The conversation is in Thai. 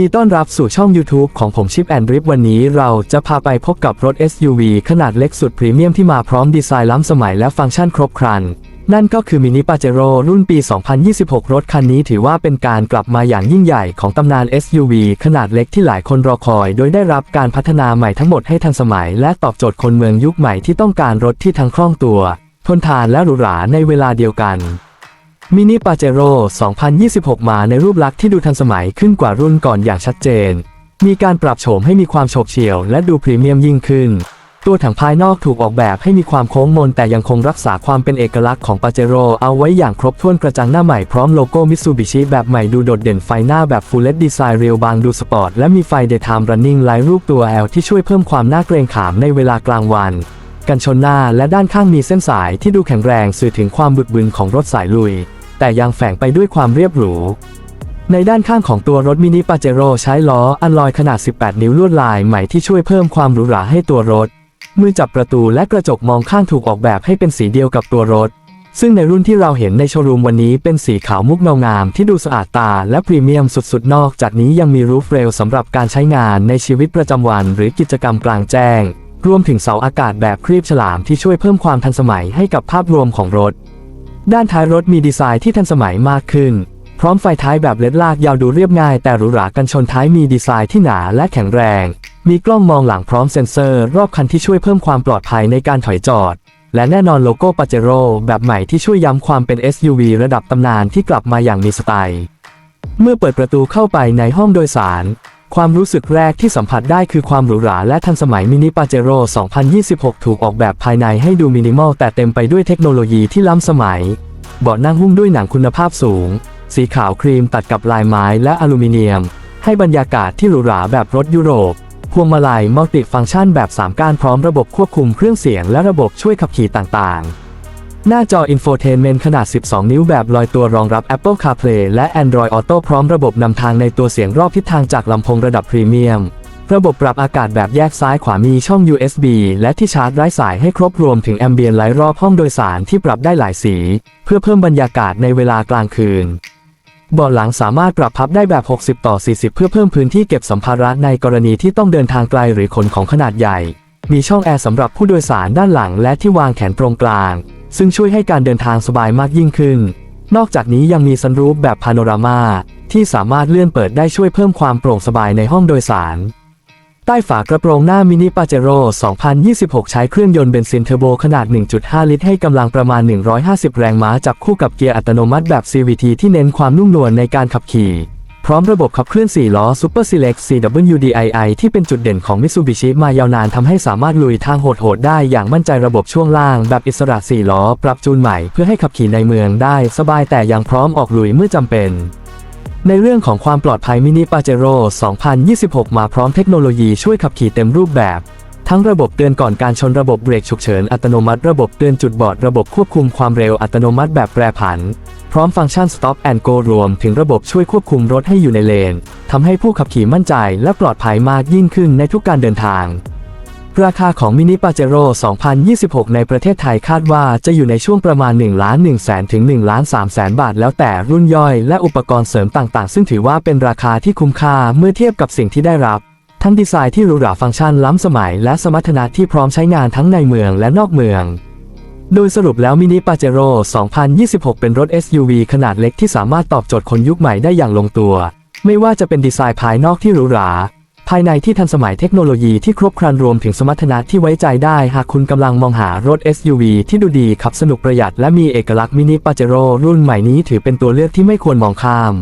ดีต้อนรับสู่ช่อง YouTube ของผมชิปแอนดริฟวันนี้เราจะพาไปพบกับรถ SUV ขนาดเล็กสุดพรีเมียมที่มาพร้อมดีไซน์ล้ำสมัยและฟังก์ชันครบครัน นั่นก็คือมินิปาเจโร่รุ่นปี 2026 รถคันนี้ถือว่าเป็นการกลับมาอย่างยิ่งใหญ่ของตำนาน SUV ขนาดเล็กที่หลายคนรอคอย โดยได้รับการพัฒนาใหม่ทั้งหมดให้ทันสมัย และตอบโจทย์คนเมืองยุคใหม่ที่ต้องการรถที่ทั้งคล่องตัว ทนทานและหรูหราในเวลาเดียวกัน มินิปาเจโร่2026 มาในรูปลักษณ์ที่ดูทันสมัยขึ้นกว่ารุ่นก่อนอย่างชัดเจน มีการปรับโฉมให้มีความโฉบเฉี่ยวและดูพรีเมียมยิ่งขึ้น ตัวถังภายนอกถูกออกแบบให้มีความโค้งมนแต่ยังคงรักษาความเป็นเอกลักษณ์ของปาเจโร่เอาไว้อย่างครบถ้วนกระจังหน้าใหม่พร้อมโลโก้มิตซูบิชิแบบใหม่ดูโดดเด่นไฟหน้าแบบฟูลเล d ดีไซน์เรียวบางดูสปอร์ตและมีไฟ Daytime Running ไลท์รูปตัว L ที่ช่วยเพิ่มความน่าเกรงขามในเวลากลางวันกันชนหน้าและด้านข้างมีเส้นสายที่ดูแข็งแรงสื่อถึงความบึกบึนของรถสายลุย แต่ยังแฝงไปด้วยความเรียบหรู ในด้านข้างของตัวรถมินิปาเจโร่ใช้ล้ออันลอยขนาด 18 นิ้วลวดลายใหม่ที่ช่วยเพิ่มความหรูหราให้ตัวรถ มือจับประตูและกระจกมองข้างถูกออกแบบให้เป็นสีเดียวกับตัวรถ ซึ่งในรุ่นที่เราเห็นในโชว์รูมวันนี้เป็นสีขาวมุกเงางามที่ดูสะอาดตาและพรีเมียมสุดๆ นอกจากนี้ยังมีรูฟเรลสำหรับการใช้งานในชีวิตประจำวันหรือกิจกรรมกลางแจ้งรวมถึงเสาอากาศแบบครีบฉลามที่ช่วยเพิ่มความทันสมัยให้กับภาพรวมของรถ ด้านท้ายรถมีดีไซน์ที่ทันสมัยมากขึ้น พร้อมไฟท้ายแบบเล็ดลากยาวดูเรียบง่ายแต่หรูหรากันชนท้ายมีดีไซน์ที่หนาและแข็งแรง มีกล้องมองหลังพร้อมเซ็นเซอร์รอบคันที่ช่วยเพิ่มความปลอดภัยในการถอยจอด และแน่นอนโลโก้ปาเจโร่แบบใหม่ที่ช่วยย้ำความเป็น SUV ระดับตำนานที่กลับมาอย่างมีสไตล์ เมื่อเปิดประตูเข้าไปในห้องโดยสาร ความรู้สึกแรกที่สัมผัสได้คือความหรูหราและทันสมัยมินิปาเจโร่2026 ถูกออกแบบภายในให้ดูมินิมอลแต่เต็มไปด้วยเทคโนโลยีที่ล้ำสมัย เบาะนั่งหุ้มด้วยหนังคุณภาพสูง สีขาวครีมตัดกับลายไม้และอลูมิเนียม ให้บรรยากาศที่หรูหราแบบรถยุโรป พวงมาลัยมัลติฟังก์ชันแบบ 3 ก้านพร้อมระบบควบคุมเครื่องเสียงและระบบช่วยขับขี่ต่างๆ หน้าจออินโฟเทนเมนต์ขนาด 12 นิ้วแบบลอยตัวรองรับ Apple CarPlay และ Android Auto พร้อมระบบนำทางในตัวเสียงรอบทิศทางจากลำโพงระดับพรีเมียม ระบบปรับอากาศแบบแยกซ้ายขวามีช่อง USB และที่ชาร์จไร้สายให้ครบรวมถึงแอมเบียนไลท์รอบห้องโดยสารที่ปรับได้หลายสี เพื่อเพิ่มบรรยากาศในเวลากลางคืนเบาะหลังสามารถปรับพับได้แบบ 60 ต่อ 40 เพื่อเพิ่มพื้นที่เก็บสัมภาระในกรณีที่ต้องเดินทางไกลหรือขนของขนาดใหญ่ มีช่องแอร์สำหรับผู้โดยสารด้านหลังและที่วางแขนตรงกลาง ซึ่งช่วยให้การเดินทางสบายมากยิ่งขึ้น นอกจากนี้ยังมีซันรูฟแบบพาโนรามาที่สามารถเลื่อนเปิดได้ช่วยเพิ่มความโปร่งสบายในห้องโดยสาร ใต้ฝากระโปรงหน้ามินิปาเจโร่2026 ใช้เครื่องยนต์เบนซินเทอร์โบขนาด 1.5 ลิตรให้กำลังประมาณ 150 แรงม้าจับคู่กับเกียร์อัตโนมัติแบบ CVT ที่เน้นความนุ่มนวลในการขับขี่ ร้อมระบบขับเคลื่อน 4 ล้อ Super Select CWDII ที่เป็นจุดเด่นของ Mitsubishi มายาวนานทำให้สามารถลุยทางโหดๆได้อย่างมั่นใจระบบช่วงล่าง แบบอิสระ 4 ล้อ ปรับจูนใหม่เพื่อให้ขับขี่ในเมืองได้สบายแต่ยังพร้อมออกลุยเมื่อจำเป็นในเรื่องของความปลอดภัยมินิปาเจโร่2026 มาพร้อมเทคโนโลยีช่วยขับขี่เต็มรูปแบบ ทั้งระบบเตือนก่อนการชนระบบเบรกฉุกเฉินอัตโนมัติ ระบบเตือนจุดบอด ระบบควบคุมความเร็วอัตโนมัติแบบแปรผัน พร้อมฟังก์ชัน Stop and Go รวมถึงระบบช่วยควบคุมรถให้อยู่ในเลนทำให้ผู้ขับขี่มั่นใจและปลอดภัยมากยิ่งขึ้นในทุกการเดินทาง ราคาของมินิปาเจโร่2026 ในประเทศไทยคาดว่าจะอยู่ในช่วงประมาณ1ล้าน1แสนถึง1ล้าน3แสนบาท แล้วแต่รุ่นย่อยและอุปกรณ์เสริมต่างๆ ซึ่งถือว่าเป็นราคาที่คุ้มค่าเมื่อเทียบกับสิ่งที่ได้รับ ทั้งดีไซน์ที่หรูหราฟังก์ชันล้ำสมัย และสมรรถนะที่พร้อมใช้งานทั้งในเมืองและนอกเมือง โดยสรุปแล้วมินิปาเจโร่2026 เป็นรถ SUV ขนาดเล็กที่สามารถตอบโจทย์คนยุคใหม่ได้อย่างลงตัว ไม่ว่าจะเป็นดีไซน์ภายนอกที่หรูหรา ภายในที่ทันสมัยเทคโนโลยีที่ครบครันรวมถึงสมรรถนะที่ไว้ใจได้ หากคุณกำลังมองหารถ SUV ที่ดูดีขับสนุกประหยัดและมีเอกลักษณ์มินิปาเจโร่รุ่นใหม่นี้ถือเป็นตัวเลือกที่ไม่ควรมองข้าม